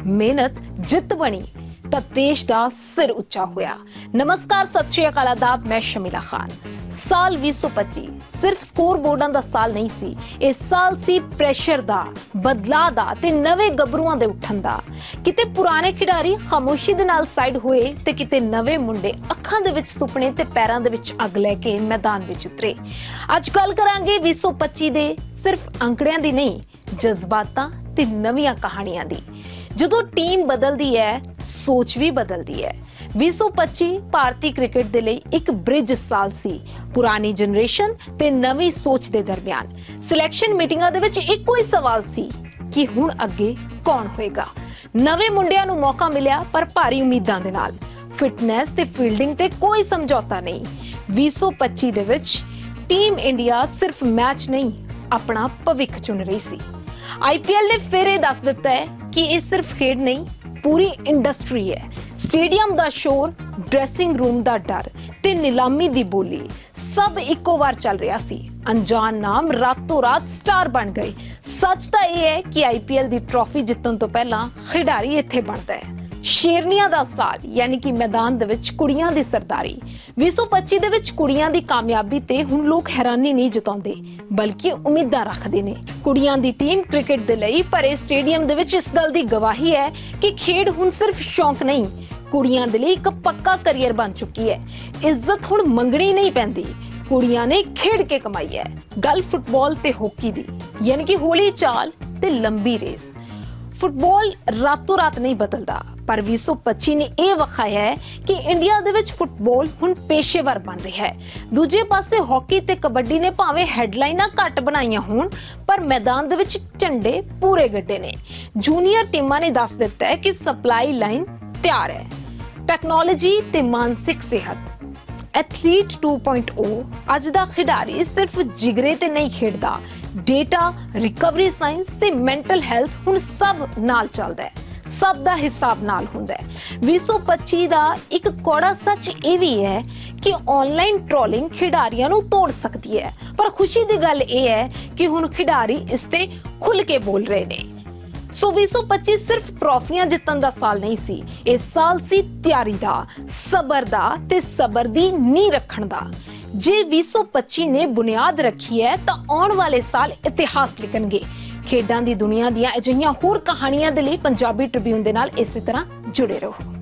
ਮਿਹਨਤ ਜਿੱਤ ਬਣੀ, ਤਾਂ ਦੇਸ਼ ਦਾ ਸਿਰ ਉੱਚਾ ਹੋਇਆ। ਨਮਸਕਾਰ, ਸਤਿ ਸ਼੍ਰੀ ਅਕਾਲ, ਆਦਾਬ, ਮੈਂ ਸ਼ਮੀਲਾ ਖਾਨ। ਸਾਲ 2025 ਸਿਰਫ ਸਕੋਰ ਬੋਰਡਾਂ ਦਾ ਸਾਲ ਨਹੀਂ ਸੀ, ਇਹ ਸਾਲ ਸੀ ਪ੍ਰੈਸ਼ਰ ਦਾ, ਬਦਲਾਅ ਦਾ ਤੇ ਨਵੇਂ ਗੱਭਰੂਆਂ ਦੇ ਉੱਠਣ ਦਾ। ਕਿਤੇ ਪੁਰਾਣੇ ਖਿਡਾਰੀ ਖਾਮੋਸ਼ੀ ਦੇ ਨਾਲ ਸਾਈਡ ਹੋਏ ਤੇ ਕਿਤੇ ਨਵੇਂ ਮੁੰਡੇ ਅੱਖਾਂ ਦੇ ਵਿੱਚ ਸੁਪਨੇ ਤੇ ਪੈਰਾਂ ਦੇ ਵਿੱਚ ਅੱਗ ਲੈ ਕੇ ਮੈਦਾਨ ਵਿੱਚ ਉਤਰੇ। ਅੱਜ ਗੱਲ ਕਰਾਂਗੇ 2025 ਦੇ ਸਿਰਫ ਅੰਕੜਿਆਂ ਦੀ ਨਹੀਂ, ਜਜ਼ਬਾਤਾਂ ਤੇ ਨਵੀਆਂ ਕਹਾਣੀਆਂ ਦੀ। ਜਦੋਂ ਟੀਮ ਬਦਲਦੀ ਹੈ, ਸੋਚ ਵੀ ਬਦਲਦੀ ਹੈ। 2025 ਭਾਰਤੀ ਕ੍ਰਿਕਟ ਦੇ ਲਈ ਇੱਕ ਬ੍ਰਿਜ ਸਾਲ ਸੀ, ਪੁਰਾਣੀ ਜਨਰੇਸ਼ਨ ਤੇ ਨਵੀਂ ਸੋਚ ਦੇ ਦਰਮਿਆਨ। ਸਿਲੈਕਸ਼ਨ ਮੀਟਿੰਗਾਂ ਦੇ ਵਿੱਚ ਇੱਕੋ ਹੀ ਸਵਾਲ ਸੀ ਕਿ ਹੁਣ ਅੱਗੇ ਕੌਣ ਹੋਏਗਾ? ਨਵੇਂ ਮੁੰਡਿਆਂ ਨੂੰ ਮੌਕਾ ਮਿਲਿਆ, ਪਰ ਭਾਰੀ ਉਮੀਦਾਂ ਦੇ ਨਾਲ। ਫਿਟਨੈਸ ਤੇ ਫੀਲਡਿੰਗ ਤੇ ਕੋਈ ਸਮਝੌਤਾ ਨਹੀਂ। 2025 ਦੇ ਵਿੱਚ ਟੀਮ ਇੰਡੀਆ ਸਿਰਫ ਮੈਚ ਨਹੀਂ, ਆਪਣਾ ਭਵਿੱਖ ਚੁਣ ਰਹੀ ਸੀ। ਆਈਪੀਐਲ ਨੇ ਫਿਰ ਇਹ ਦੱਸ ਦਿੱਤਾ ਹੈ ਕਿ ਇਹ ਸਿਰਫ ਖੇਡ ਨਹੀਂ, ਪੂਰੀ ਇੰਡਸਟਰੀ ਹੈ। ਸਟੇਡੀਅਮ ਦਾ ਸ਼ੋਰ ਡਰੈਸਿੰਗ ਰੂਮ ਦਾ ਡਰ ਤੇ ਨਿਲਾਮੀ ਦੀ ਬੋਲੀ ਸਭ ਇੱਕੋ ਵਾਰ ਚੱਲ ਰਿਹਾ ਸੀ। ਅਣਜਾਣ ਨਾਮ ਰਾਤੋਂ ਰਾਤ ਸਟਾਰ ਬਣ ਗਏ। ਸੱਚ ਤਾਂ ਇਹ ਹੈ ਕਿ ਆਈਪੀਐਲ ਦੀ ਟਰੋਫੀ ਜਿੱਤਣ ਤੋਂ ਪਹਿਲਾਂ ਖਿਡਾਰੀ ਇੱਥੇ ਬਣਦਾ ਹੈ। ਸ਼ੇਰਨੀਆਂ ਦਾ ਸਾਲ, ਯਾਨੀ ਕਿ ਮੈਦਾਨ ਦੇ ਵਿੱਚ ਕੁੜੀਆਂ ਦੀ ਸਰਦਾਰੀ। 2025 ਦੇ ਵਿੱਚ ਕੁੜੀਆਂ ਦੀ ਕਾਮਯਾਬੀ ਤੇ ਹੁਣ ਲੋਕ ਹੈਰਾਨੀ ਨਹੀਂ ਜਤਾਉਂਦੇ, ਬਲਕਿ ਉਮੀਦਾਂ ਰੱਖਦੇ ਨੇ। ਕੁੜੀਆਂ ਦੀ ਟੀਮ ਕ੍ਰਿਕਟ ਦੇ ਲਈ ਭਰੇ ਸਟੇਡੀਅਮ ਦੇ ਵਿੱਚ ਇਸ ਗੱਲ ਦੀ ਗਵਾਹੀ ਹੈ ਕਿ ਖੇਡ ਹੁਣ ਸਿਰਫ ਸ਼ੌਂਕ ਨਹੀਂ, ਕੁੜੀਆਂ ਦੇ ਲਈ ਇੱਕ ਪੱਕਾ ਕੈਰੀਅਰ ਬਣ ਚੁੱਕੀ ਹੈ। ਇੱਜ਼ਤ ਹੁਣ ਮੰਗਣੀ ਨਹੀਂ ਪੈਂਦੀ, ਕੁੜੀਆਂ ਨੇ ਖੇਡ ਕੇ ਕਮਾਈ ਹੈ। ਗੱਲ ਫੁੱਟਬਾਲ ਤੇ ਹਾਕੀ ਦੀ, ਯਾਨੀ ਕਿ ਹੌਲੀ ਚਾਲ ਤੇ ਲੰਬੀ ਰੇਸ। ਫੁੱਟਬਾਲ ਰਾਤੋਂ ਰਾਤ ਨਹੀਂ ਬਦਲਦਾ। ਪਰ 2025 ਨੇ ਇਹ ਵਿਖਾਇਆ ਹੈ ਕਿ ਇੰਡੀਆ ਦੇ ਵਿੱਚ ਫੁੱਟਬਾਲ ਹੁਣ ਪੇਸ਼ੇਵਰ ਬਣ ਰਿਹਾ ਹੈ। ਦੂਜੇ ਪਾਸੇ ਹਾਕੀ ਤੇ ਕਬੱਡੀ ਨੇ ਭਾਵੇਂ ਹੈਡਲਾਈਨਾਂ ਘੱਟ ਬਣਾਈਆਂ ਹੋਣ, ਪਰ ਮੈਦਾਨ ਦੇ ਵਿੱਚ ਝੰਡੇ ਪੂਰੇ ਗੱਡੇ ਨੇ। ਜੂਨੀਅਰ ਟੀਮਾਂ ਨੇ ਦੱਸ ਦਿੱਤਾ ਹੈ ਕਿ ਸਪਲਾਈ ਲਾਈਨ ਤਿਆਰ ਹੈ। ਟੈਕਨੋਲੋਜੀ ਤੇ ਮਾਨਸਿਕ ਸਿਹਤ। ਐਥਲੀਟ 2.0 ਅੱਜ ਦਾ ਖਿਡਾਰੀ ਸਿਰਫ ਜਿਗਰੇ ਤੇ ਨਹੀਂ ਖੇਡਦਾ। ਡੇਟਾ, ਰਿਕਵਰੀ ਸਾਇੰਸ ਤੇ ਮੈਂਟਲ ਹੈਲਥ ਹੁਣ ਸਭ ਨਾਲ ਚੱਲਦਾ ਹੈ। ਸਭ ਦਾ ਹਿਸਾਬ ਨਾਲ ਹੁੰਦਾ ਹੈ। 2025 ਦਾ ਇੱਕ ਕੋੜਾ ਸੱਚ ਇਹ ਵੀ ਹੈ ਕਿ ਆਨਲਾਈਨ ਟ੍ਰੋਲਿੰਗ ਖਿਡਾਰੀਆਂ ਨੂੰ ਤੋੜ ਸਕਦੀ ਹੈ। ਪਰ ਖੁਸ਼ੀ ਦੀ ਗੱਲ ਇਹ ਹੈ ਕਿ ਹੁਣ ਖਿਡਾਰੀ ਇਸ ਤੇ ਖੁੱਲ ਕੇ ਬੋਲ ਰਹੇ ਨੇ। ਸੋ 2025 ਸਿਰਫ ਟਰੋਫੀਆਂ ਜਿੱਤਣ ਦਾ ਸਾਲ ਨਹੀਂ ਸੀ। ਇਹ ਸਾਲ ਸੀ ਤਿਆਰੀ ਦਾ, ਸਬਰ ਦਾ ਤੇ ਸਬਰ ਦੀ ਨੀਂਹ ਰੱਖਣ ਦਾ। ਜੇ 2025 ਨੇ ਬੁਨਿਆਦ ਰੱਖੀ ਹੈ ਤਾਂ ਆਉਣ ਵਾਲੇ ਸਾਲ ਇਤਿਹਾਸ ਲਿਖਣਗੇ। ਖੇਡਾਂ ਦੀ ਦੁਨੀਆ ਦੀਆਂ ਅਜਿਹੀਆਂ ਹੋਰ ਕਹਾਣੀਆਂ ਦੇ ਲਈ ਪੰਜਾਬੀ ਟ੍ਰਿਬਿਊਨ ਦੇ ਨਾਲ ਇਸੇ ਤਰ੍ਹਾਂ ਜੁੜੇ ਰਹੋ।